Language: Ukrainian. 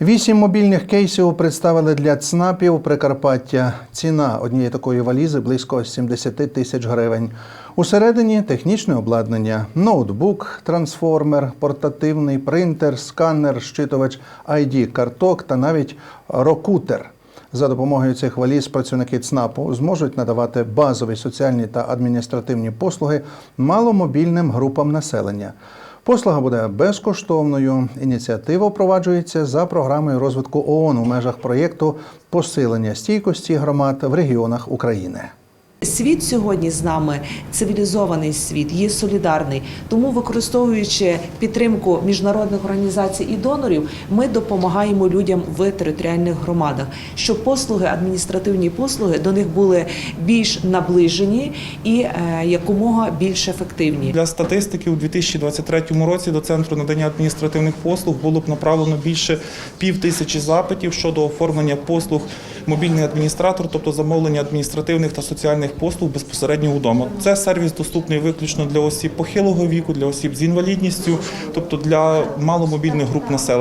Вісім мобільних кейсів представили для ЦНАПів Прикарпаття. Ціна однієї такої валізи близько 70 тисяч гривень. Усередині технічне обладнання, ноутбук, трансформер, портативний принтер, сканер, щитувач ID-карток та навіть рокутер. За допомогою цих валіз працівники ЦНАПу зможуть надавати базові соціальні та адміністративні послуги маломобільним групам населення. Послуга буде безкоштовною. Ініціатива впроваджується за програмою розвитку ООН у межах проєкту посилення стійкості громад в регіонах України. Світ сьогодні з нами цивілізований світ, є солідарний. Тому, використовуючи підтримку міжнародних організацій і донорів, ми допомагаємо людям в територіальних громадах, щоб послуги, адміністративні послуги до них були більш наближені і е, якомога більш ефективні. Для статистики у 2023 році до центру надання адміністративних послуг було б направлено більше пів тисячі запитів щодо оформлення послуг мобільний адміністратор, тобто замовлення адміністративних та соціальних послуг безпосередньо вдома. Це сервіс доступний виключно для осіб похилого віку, для осіб з інвалідністю, тобто для маломобільних груп населення.